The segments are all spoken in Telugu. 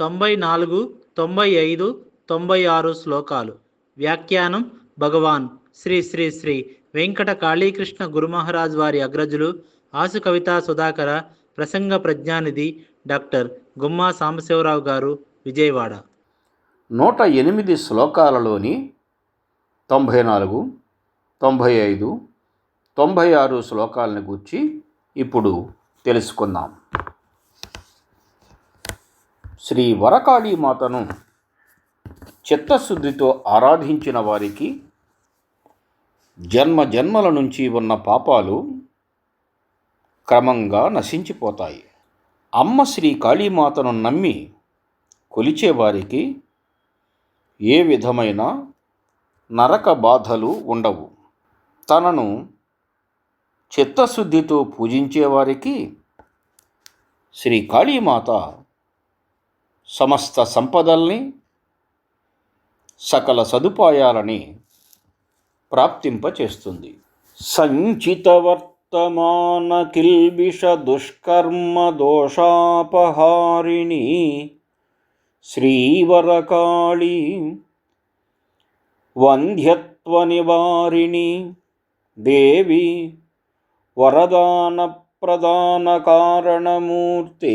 తొంభై నాలుగు తొంభై ఐదు తొంభై ఆరు శ్లోకాలు. వ్యాఖ్యానం భగవాన్ శ్రీ శ్రీ శ్రీ వెంకట కాళీకృష్ణ గురుమహారాజ్ వారి అగ్రజులు ఆసు కవితా సుధాకర ప్రసంగ ప్రజ్ఞానిధి డాక్టర్ గుమ్మా సాంబశివరావు గారు విజయవాడ. నూట ఎనిమిది శ్లోకాలలోని తొంభై నాలుగు తొంభై ఐదు తొంభై ఆరు శ్లోకాలను గూర్చి ఇప్పుడు తెలుసుకుందాం. శ్రీ వరకాళీమాతను చిత్తశుద్ధితో ఆరాధించిన వారికి జన్మ జన్మల నుంచి ఉన్న పాపాలు క్రమంగా నశించిపోతాయి. అమ్మ శ్రీ కాళీమాతను నమ్మి కొలిచేవారికి ఏ విధమైన నరక బాధలు ఉండవు. తనను చిత్తశుద్ధితో పూజించేవారికి శ్రీ కాళీమాత సమస్త సంపదల్ని సకల సదుపాయాలని ప్రాప్తింపచేస్తుంది. సంచిత వర్తమాన కిల్బిష దుష్కర్మ దోషాపహారిణి శ్రీవరకాళి వంధ్యత్వ నివారిణి దేవి వరదాన ప్రదాన కారణమూర్తే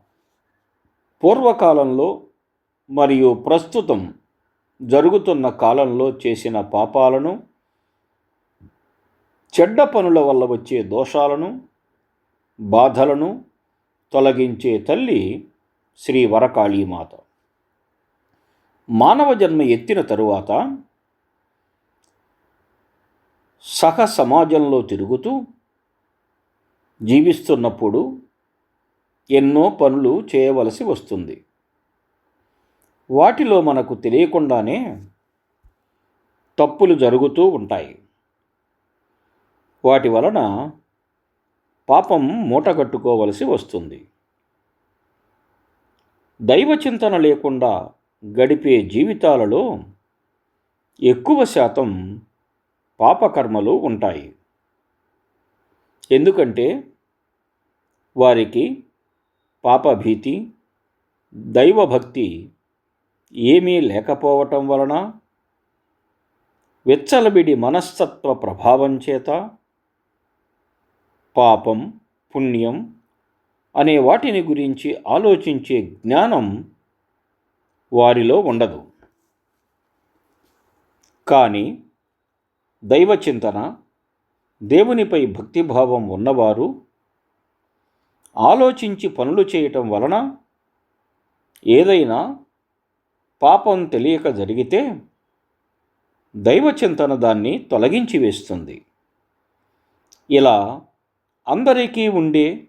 పూర్వకాలంలో మరియు ప్రస్తుతం జరుగుతున్న కాలంలో చేసిన పాపాలను చెడ్డ పనుల వల్ల వచ్చే దోషాలను బాధలను తొలగించే తల్లి శ్రీ వరకాళీమాత. మానవ జన్మ ఎత్తిన తరువాత సహ సమాజంలో తిరుగుతూ జీవిస్తున్నప్పుడు ఎన్నో పనులు చేయవలసి వస్తుంది. వాటిలో మనకు తెలియకుండానే తప్పులు జరుగుతూ ఉంటాయి. వాటి వలన పాపం మూటగట్టుకోవలసి వస్తుంది. దైవచింతన లేకుండా గడిపే జీవితాలలో ఎక్కువ శాతం పాపకర్మలు ఉంటాయి. ఎందుకంటే వారికి పాపభీతి దైవభక్తి ఏమీ లేకపోవటం వలన వెచ్చలబిడి మనస్తత్వ ప్రభావం చేత పాపం పుణ్యం అనే వాటిని గురించి ఆలోచించే జ్ఞానం వారిలో ఉండదు. కానీ దైవచింతన దేవునిపై భక్తిభావం ఉన్నవారు ఆలోచించి పనులు చేయటం వలన ఏదైనా పాపం తెలియక జరిగితే దైవచింతన దాన్ని తొలగించి వేస్తుంది. ఇలా అందరికీ ఉండే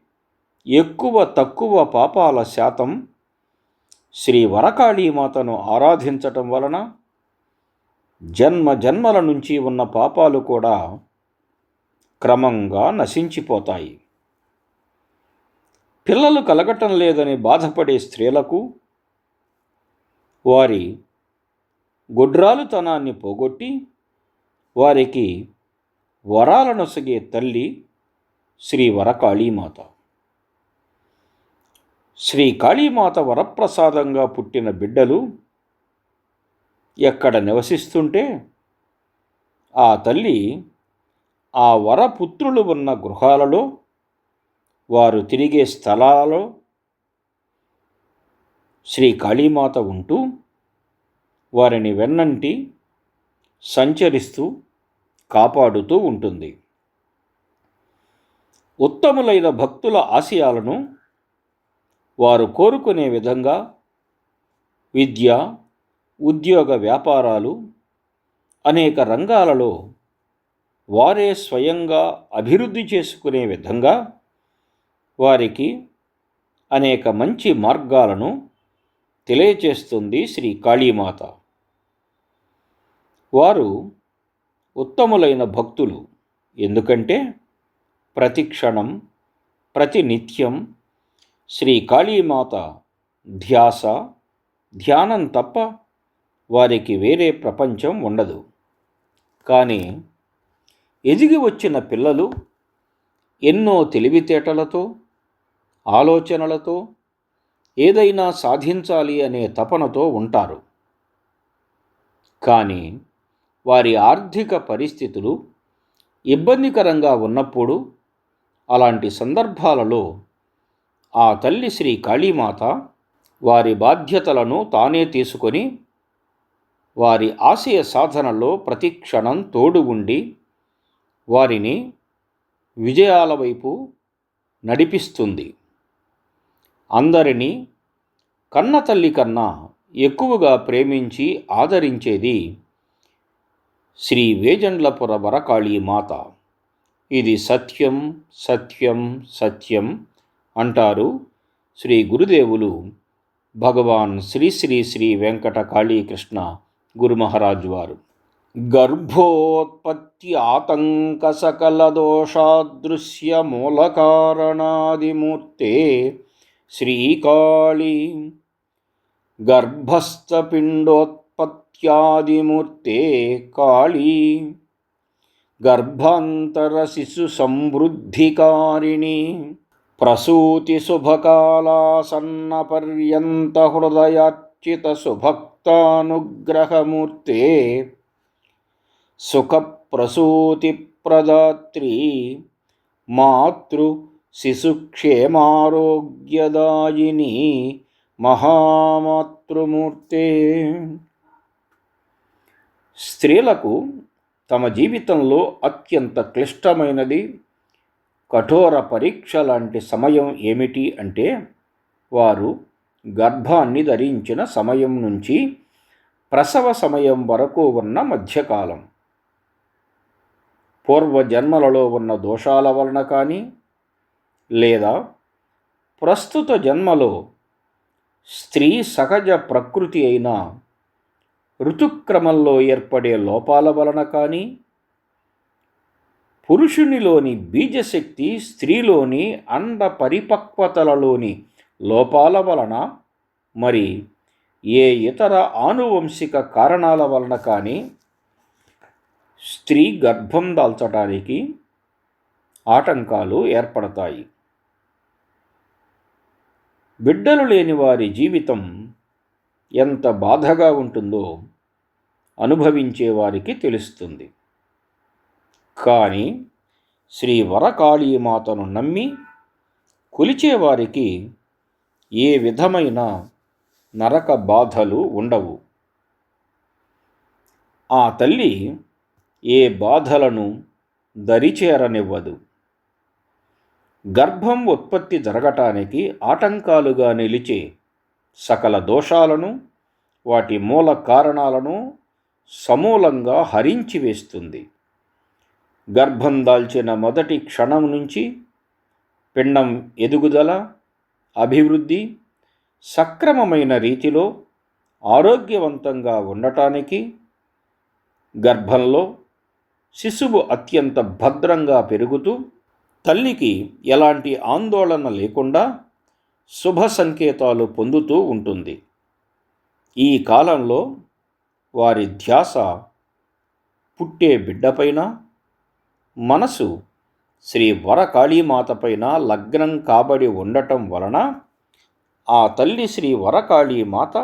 ఎక్కువ తక్కువ పాపాల శాతం శ్రీ వరకాళీమాతను ఆరాధించటం వలన జన్మ జన్మల నుంచి ఉన్న పాపాలు కూడా క్రమంగా నశించిపోతాయి. పిల్లలు కలగటం లేదని బాధపడే స్త్రీలకు వారి గొడ్రాలుతనాన్ని పోగొట్టి వారికి వరాలనొసగే తల్లి శ్రీ వరకాళీమాత. శ్రీ కాళీమాత వరప్రసాదంగా పుట్టిన బిడ్డలు ఎక్కడ నివసిస్తుంటే ఆ తల్లి ఆ వరపుత్రులు ఉన్న గృహాలలో వారు తిరిగే స్థలాలలో శ్రీ కాళీమాత ఉంటూ వారిని వెన్నంటి సంచరిస్తూ కాపాడుతూ ఉంటుంది. ఉత్తములైన భక్తుల ఆశయాలను వారు కోరుకునే విధంగా విద్య ఉద్యోగ వ్యాపారాలు అనేక రంగాలలో వారే స్వయంగా అభివృద్ధి చేసుకునే విధంగా వారికి అనేక మంచి మార్గాలను తెలియచేస్తుంది శ్రీ కాళీమాత. వారు ఉత్తములైన భక్తులు. ఎందుకంటే ప్రతి క్షణం ప్రతి నిత్యం శ్రీ కాళీమాత ధ్యాస ధ్యానం తప్ప వారికి వేరే ప్రపంచం ఉండదు. కానీ ఎదిగి వచ్చిన పిల్లలు ఎన్నో తెలివితేటలతో ఆలోచనలతో ఏదైనా సాధించాలి అనే తపనతో ఉంటారు. కానీ వారి ఆర్థిక పరిస్థితులు ఇబ్బందికరంగా ఉన్నప్పుడు అలాంటి సందర్భాలలో ఆ తల్లి శ్రీ కాళీమాత వారి బాధ్యతలను తానే తీసుకొని వారి ఆశయ సాధనలో ప్రతి క్షణం తోడు ఉండి వారిని విజయాల వైపు నడిపిస్తుంది. అందరినీ కన్న తల్లి కన్నా ఎక్కువగా ప్రేమించి ఆదరించేది శ్రీ వేజండ్లపుర వరకాళీ మాత. ఇది సత్యం సత్యం సత్యం అంటారు శ్రీ గురుదేవులు భగవాన్ శ్రీ శ్రీ శ్రీ వెంకట కాళీకృష్ణ గురుమహారాజ్ వారు. గర్భోత్పత్తి ఆతంక సకల దోషాదృశ్య మూల కారణాదిమూర్తే శ్రీకాళీ గర్భస్థపిండోత్పత్యాదిమూర్తే కాళీ. గర్భాంతర శిశు సంవృద్ధికారిణి ప్రసూతి శుభకాలాసన్న పర్యంత హృదయార్చిత సుభక్తానుగ్రహమూర్తే సుఖప్రసూతిప్రదాత్రి మాతృ శిశుక్షేమారోగ్యదాయిని మహామాతృమూర్తే. స్త్రీలకు తమ జీవితంలో అత్యంత క్లిష్టమైనది కఠోర పరీక్ష లాంటి సమయం ఏమిటి అంటే వారు గర్భాన్ని ధరించిన సమయం నుంచి ప్రసవ సమయం వరకు ఉన్న మధ్యకాలం. పూర్వజన్మలలో ఉన్న దోషాల వలన కానీ లేదా ప్రస్తుత జన్మలో స్త్రీ సహజ ప్రకృతి అయిన ఋతుక్రమంలో ఏర్పడే లోపాల వలన కానీ పురుషునిలోని బీజశక్తి స్త్రీలోని అండ పరిపక్వతలలోని లోపాల వలన మరి ఏ ఇతర ఆనువంశిక కారణాల వలన కానీ స్త్రీ గర్భం దాల్చడానికి ఆటంకాలు ఏర్పడతాయి. బిడ్డలు లేని వారి జీవితం ఎంత బాధగా ఉంటుందో అనుభవించే వారికి తెలుస్తుంది. కానీ శ్రీ వరకాళీమాతను నమ్మి కొలిచేవారికి ఏ విధమైన నరక బాధలు ఉండవు. ఆ తల్లి ఏ బాధలను దరిచేరనివ్వదు. గర్భం ఉత్పత్తి జరగటానికి ఆటంకాలుగా నిలిచే సకల దోషాలను వాటి మూల కారణాలను సమూలంగా హరించి వేస్తుంది. గర్భం దాల్చిన మొదటి క్షణం నుంచి పిండం ఎదుగుదల అభివృద్ధి సక్రమమైన రీతిలో ఆరోగ్యవంతంగా ఉండటానికి గర్భంలో శిశువు అత్యంత భద్రంగా పెరుగుతూ తల్లికి ఎలాంటి ఆందోళన లేకుండా శుభ సంకేతాలు పొందుతూ ఉంటుంది. ఈ కాలంలో వారి ధ్యాస పుట్టే బిడ్డపైన మనసు శ్రీ వరకాళీమాతపైన లగ్నం కాబడి ఉండటం వలన ఆ తల్లి శ్రీ వరకాళీమాత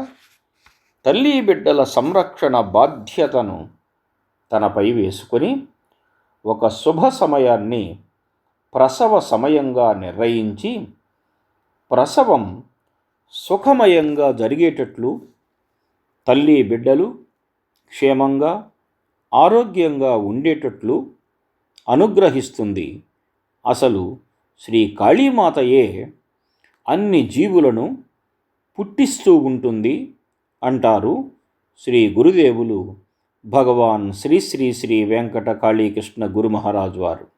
తల్లి బిడ్డల సంరక్షణ బాధ్యతను తనపై వేసుకొని ఒక శుభ సమయాన్ని ప్రసవ సమయంగా నిర్ణయించి ప్రసవం సుఖమయంగా జరిగేటట్లు తల్లి బిడ్డలు క్షేమంగా ఆరోగ్యంగా ఉండేటట్లు అనుగ్రహిస్తుంది. అసలు శ్రీ కాళీమాతయే అన్ని జీవులను పుట్టిస్తూ ఉంటుంది అంటారు శ్రీ గురుదేవులు భగవాన్ శ్రీ శ్రీ శ్రీ వెంకట కాళీకృష్ణ గురు మహారాజ్ వారు.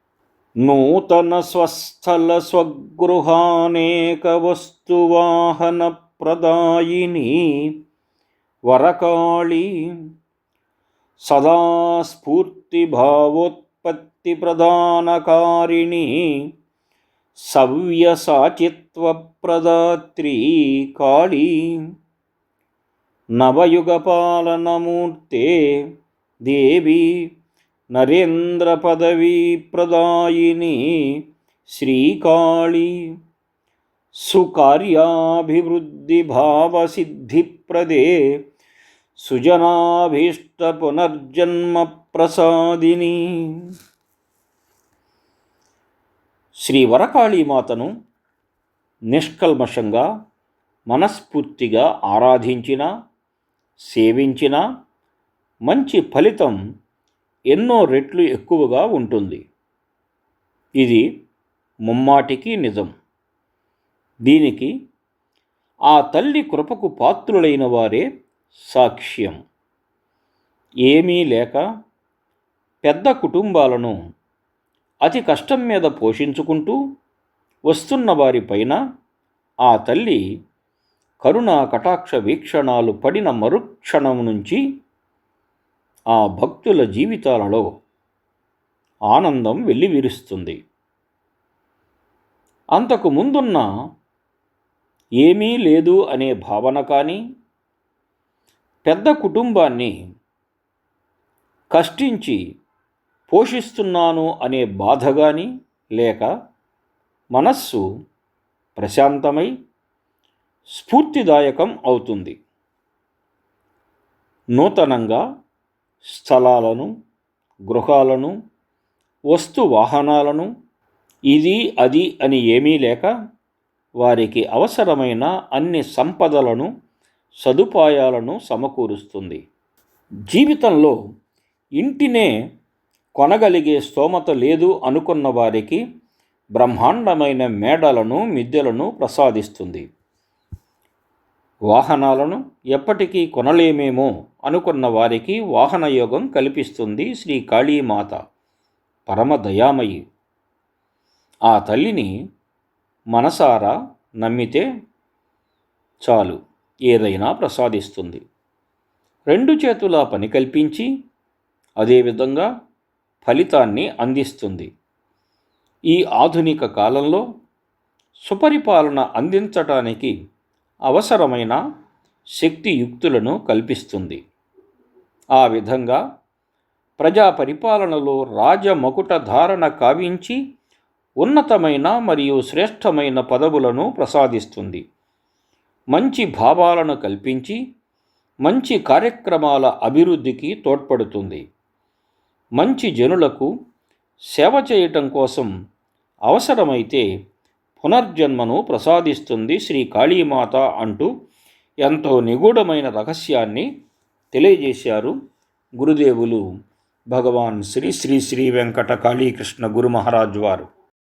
నూతన స్వస్థల స్వగృహానేక వస్తువాహన ప్రదాయిని వరకాళి సదా స్ఫూర్తి భావోత్పత్తి ప్రదానకారిణి సవ్యసాచిత్వ ప్రదాత్రి కాళీ నవయుగపాలనమూర్తే దేవి నరేంద్ర పదవీ ప్రదాయిని శ్రీకాళీ. సుకార్యాభివృద్ధి భావసిద్ధిప్రదే సుజనాభీష్ట పునర్జన్మ ప్రసాదిని. శ్రీ వరకాళీమాతను నిష్కల్మషంగా మనస్ఫూర్తిగా ఆరాధించిన సేవించిన మంచి ఫలితం ఎన్నో రెట్లు ఎక్కువగా ఉంటుంది. ఇది ముమ్మాటికి నిజం. దీనికి ఆ తల్లి కృపకు పాత్రులైన వారే సాక్ష్యం. ఏమీ లేక పెద్ద కుటుంబాలను అతి కష్టం మీద పోషించుకుంటూ వస్తున్న వారిపైన ఆ తల్లి కరుణా కటాక్ష వీక్షణాలు పడిన మరుక్షణం నుంచి ఆ భక్తుల జీవితాలలో ఆనందం వెల్లివిరుస్తుంది. అంతకు ముందున్న ఏమీ లేదు అనే భావన కానీ పెద్ద కుటుంబాన్ని కష్టించి పోషిస్తున్నాను అనే బాధ కానీ లేక మనస్సు ప్రశాంతమై స్ఫూర్తిదాయకం అవుతుంది. నూతనంగా స్థలాలను గృహాలను వస్తు వాహనాలను ఇది అది అని ఏమీ లేక వారికి అవసరమైన అన్ని సంపదలను సదుపాయాలను సమకూరుస్తుంది. జీవితంలో ఇంటినే కొనగలిగే స్తోమత లేదు అనుకున్న వారికి బ్రహ్మాండమైన మేడలను మిద్దెలను ప్రసాదిస్తుంది. వాహనాలను ఎప్పటికీ కొనలేమేమో అనుకున్న వారికి వాహన యోగం కల్పిస్తుంది శ్రీ కాళీమాత పరమ దయామయి. ఆ తల్లిని మనసారా నమ్మితే చాలు ఏదైనా ప్రసాదిస్తుంది. రెండు చేతుల పని కల్పించి అదేవిధంగా ఫలితాన్ని అందిస్తుంది. ఈ ఆధునిక కాలంలో సుపరిపాలన అందించటానికి అవసరమైన శక్తియుక్తులను కల్పిస్తుంది. ఆ విధంగా ప్రజా పరిపాలనలో రాజమకుట ధారణ కావించి ఉన్నతమైన మరియు శ్రేష్టమైన పదవులను ప్రసాదిస్తుంది. మంచి భావాలను కల్పించి మంచి కార్యక్రమాల అభివృద్ధికి తోడ్పడుతుంది. మంచి జనులకు సేవ చేయటం కోసం అవసరమైతే పునర్జన్మను ప్రసాదిస్తుంది శ్రీ కాళీమాత అంటూ ఎంతో నిగూఢమైన రహస్యాన్ని తెలియజేశారు గురుదేవులు భగవాన్ శ్రీ శ్రీ శ్రీ వెంకట కాళీకృష్ణ గురు మహారాజ్ వారు.